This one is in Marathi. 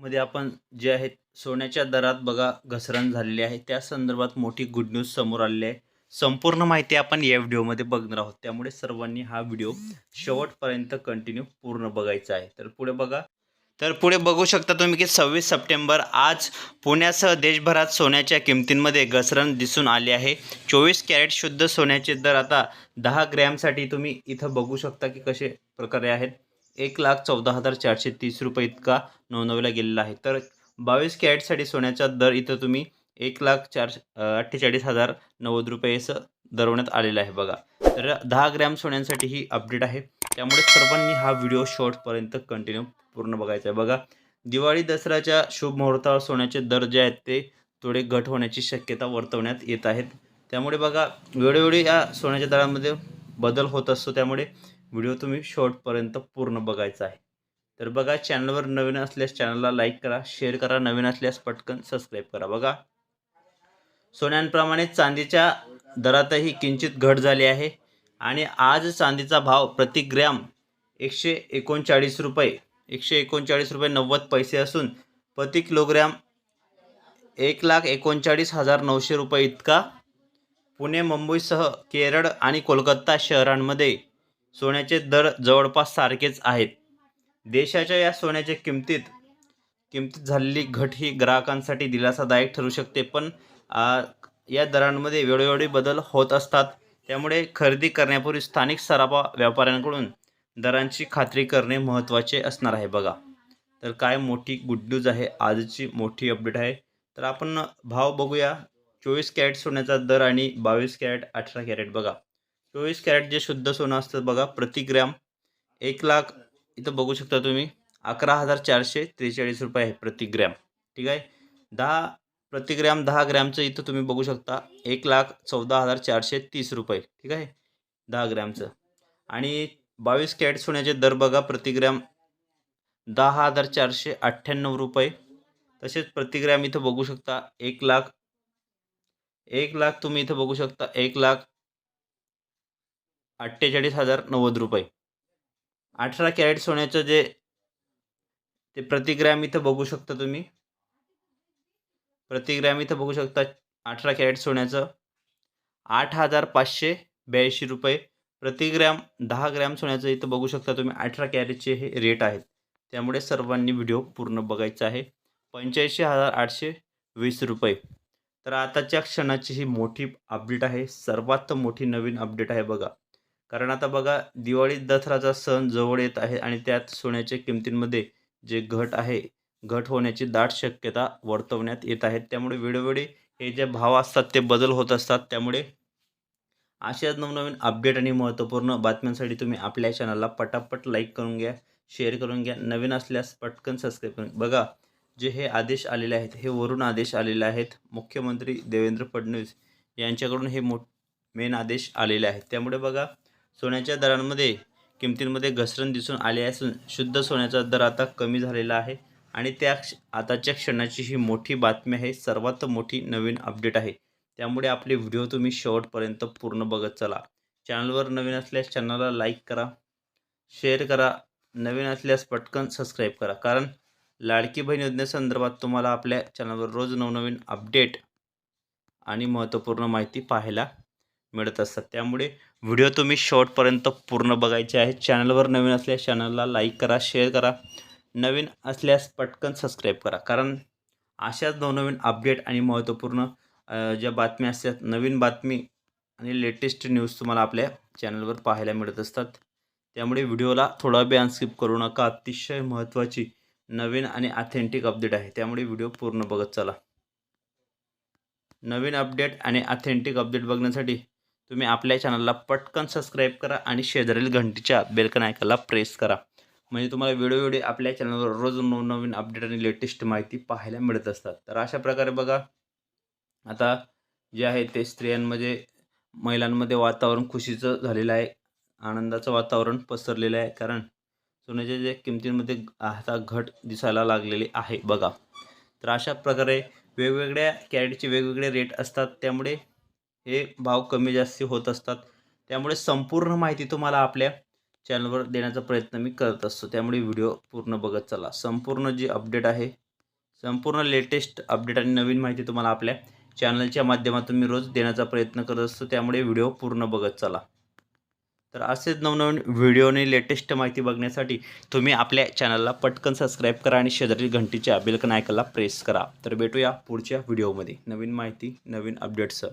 मध्ये आपण जे आहेत सोन्याच्या दरात बघा घसरण झालेली आहे. त्या संदर्भात मोठी गुड न्यूज समोर आलेली आहे. संपूर्ण माहिती आपण या व्हिडिओमध्ये बघणार आहोत. त्यामुळे सर्वांनी हा व्हिडिओ शेवटपर्यंत कंटिन्यू पूर्ण बघायचा आहे. तर पुढे बघा. तर पुढे बघू शकता तुम्ही की सव्वीस सप्टेंबर आज पुण्यासह देशभरात सोन्याच्या किमतींमध्ये घसरण दिसून आली आहे. चोवीस कॅरेट शुद्ध सोन्याचे दर आता दहा ग्रॅमसाठी तुम्ही इथं बघू शकता की कसे प्रकारे आहेत. एक लाख चौदा हजार चारशे तीस रुपये इतका नोंदवला गेलेला आहे. तर बावीस कॅरेटसाठी सोन्याचा दर इथं तुम्ही एक लाख चार अठ्ठेचाळीस हजार नव्वद रुपये असं दरवण्यात आलेलं आहे बघा. तर दहा ग्रॅम सोन्यांसाठी ही अपडेट आहे. त्यामुळे सर्वांनी हा व्हिडिओ शॉर्टपर्यंत कंटिन्यू पूर्ण बघायचा आहे. बघा दिवाळी दसऱ्याच्या शुभ मुहूर्तावर सोन्याचे दर जे आहेत ते थोडे घट होण्याची शक्यता वर्तवण्यात येत आहेत. त्यामुळे बघा वेळोवेळी या सोन्याच्या दरामध्ये बदल होत असतो. त्यामुळे व्हिडिओ तुम्ही शॉर्टपर्यंत पूर्ण बघायचा आहे. तर बघा चॅनलवर नवीन असल्यास चॅनलला लाईक करा शेअर करा नवीन असल्यास पटकन सबस्क्राईब करा बघा. सोन्यांप्रमाणे चांदीच्या दरातही किंचित घट झाली आहे आणि आज चांदीचा भाव प्रति ग्रॅम एकशे एकोणचाळीस रुपये एकशे एकोणचाळीस रुपये नव्वद पैसे असून प्रति किलोग्रॅम एक लाख एकोणचाळीस हजार नऊशे रुपये इतका. पुणे मुंबईसह केरळ आणि कोलकाता शहरांमध्ये सोन्याचे दर जवळपास सारखेच आहेत. देशाच्या या सोन्याच्या किमतीत किमतीत झालेली घट ही ग्राहकांसाठी दिलासादायक ठरू शकते पण आ, या दरांमध्ये वेळोवेळी बदल होत असतात. त्यामुळे खरेदी करण्यापूर्वी स्थानिक सराफा व्यापाऱ्यांकडून दरांची खात्री करणे महत्त्वाचे असणार आहे बघा. तर काय मोठी गुड न्यूज आहे? आजची मोठी अपडेट आहे. तर आपण भाव बघूया. चोवीस कॅरेट सोन्याचा दर आणि बावीस कॅरेट अठरा कॅरेट बघा. चोवीस कॅरेट जे शुद्ध सोनं असतं बघा प्रति ग्रॅम एक लाख इथं बघू शकता तुम्ही अकरा हजार चारशे त्रेचाळीस रुपये आहे प्रति ग्रॅम. ठीक आहे? दहा प्रति ग्रॅम दहा ग्रॅमचं इथं तुम्ही बघू शकता एक लाख चौदा हजार चारशे तीस रुपये. ठीक आहे? दहा ग्रॅमचं. आणि बावीस कॅरेट सोन्याचे दर बघा प्रति ग्रॅम दहा हजार चारशे अठ्ठ्याण्णव रुपये. तसेच प्रति ग्रॅम इथं बघू शकता एक लाख एक लाख तुम्ही इथं बघू शकता एक लाख अठ्ठेचाळीस हजार नव्वद रुपये. अठरा कॅरेट सोन्याचं जे ते प्रतिग्रॅम इथं बघू शकता तुम्ही. प्रतिग्रॅम इथं बघू शकता अठरा कॅरेट सोन्याचं. आठ हजार पाचशे ब्याऐंशी रुपये. प्रतिग्रॅम दहा ग्रॅम सोन्याचं इथं बघू शकता तुम्ही. अठरा कॅरेटचे हे रेट आहेत. त्यामुळे सर्वांनी व्हिडिओ पूर्ण बघायचा आहे. पंच्याऐंशी हजार आठशे वीस रुपये. तर आताच्या क्षणाची ही मोठी अपडेट आहे. सर्वात मोठी नवीन अपडेट आहे बघा. कारण आता बघा दिवाळी दसराचा सण जवळ येत आहे आणि त्यात सोन्याच्या किमतींमध्ये जे घट आहे घट होण्याची दाट शक्यता वर्तवण्यात येत आहेत त्यामुळे वेळोवेळी हे जे भाव असतात ते बदल होत असतात. त्यामुळे अशाच नवनवीन अपडेट आणि महत्त्वपूर्ण बातम्यांसाठी तुम्ही आपल्या चॅनलला पटापट लाईक करून घ्या शेअर करून घ्या. नवीन असल्यास पटकन सबस्क्राईब करून बघा जे हे आदेश आलेले आहेत हे वरून आदेश आलेले आहेत. मुख्यमंत्री देवेंद्र फडणवीस यांच्याकडून हे मो मेन आदेश आलेले आहेत. त्यामुळे बघा सोन्याच्या दरांमध्ये किमतींमध्ये घसरण दिसून आली असून शुद्ध सोन्याचा दर आता कमी झालेला आहे. आणि त्या क्ष आताच्या क्षणाची ही मोठी बातमी आहे. सर्वात मोठी नवीन अपडेट आहे. त्यामुळे आपले व्हिडिओ तुम्ही शेवटपर्यंत पूर्ण बघत चला. चॅनलवर नवीन असल्यास चॅनलला लाईक करा शेअर करा नवीन असल्यास पटकन सबस्क्राईब करा. कारण लाडकी बहीण योजनेसंदर्भात तुम्हाला आपल्या चॅनलवर रोज नवनवीन अपडेट आणि महत्त्वपूर्ण माहिती पाहायला मिळत असतात. त्यामुळे व्हिडिओ तुम्ही शॉर्टपर्यंत पूर्ण बघायचे आहे. चॅनलवर नवीन असल्यास चॅनलला लाईक करा शेअर करा. नवीन असल्यास पटकन सबस्क्राईब करा. कारण अशाच नवनवीन अपडेट आणि महत्त्वपूर्ण ज्या बातम्या असतात नवीन बातमी आणि लेटेस्ट न्यूज तुम्हाला आपल्या चॅनलवर पाहायला मिळत असतात. त्यामुळे व्हिडिओला थोडा बी अनस्किप करू नका. अतिशय महत्त्वाची नवीन आणि ऑथेंटिक अपडेट आहे. त्यामुळे व्हिडिओ पूर्ण बघत चला. नवीन अपडेट आणि ऑथेंटिक अपडेट बघण्यासाठी तुम्ही आपल्या चॅनलला पटकन सबस्क्राईब करा आणि शेजारील घंटीच्या बेलकन आयकनला प्रेस करा. म्हणजे तुम्हाला वेळोवेळी आपल्या चॅनलवर रोज नवनवीन अपडेट आणि लेटेस्ट माहिती पाहायला मिळत असतात. तर अशा प्रकारे बघा आता जे आहे ते स्त्रियांमध्ये महिलांमध्ये वातावरण खुशीचं झालेलं आहे. आनंदाचं वातावरण पसरलेलं आहे. कारण सोन्याच्या ज्या किमतींमध्ये आता घट दिसायला लागलेली आहे बघा. तर अशा प्रकारे वेगवेगळ्या कॅरेटचे वेगवेगळे रेट असतात. त्यामुळे हे भाव कमी जास्त होत असतात. त्यामुळे संपूर्ण माहिती तुम्हाला आपल्या चॅनलवर देण्याचा प्रयत्न मी करत असतो. त्यामुळे व्हिडिओ पूर्ण बघत चला. संपूर्ण जी अपडेट आहे संपूर्ण लेटेस्ट अपडेट आणि नवीन माहिती तुम्हाला आपल्या चॅनलच्या माध्यमातून मी रोज देण्याचा प्रयत्न करत असतो. त्यामुळे व्हिडिओ पूर्ण बघत चला. तर असेच नवनवीन व्हिडिओने लेटेस्ट माहिती बघण्यासाठी तुम्ही आपल्या चॅनलला पटकन सबस्क्राईब करा आणि शेजारील घंटीच्या बेलकन आयकनला प्रेस करा. तर भेटूया पुढच्या व्हिडिओमध्ये. नवीन माहिती नवीन अपडेट्स.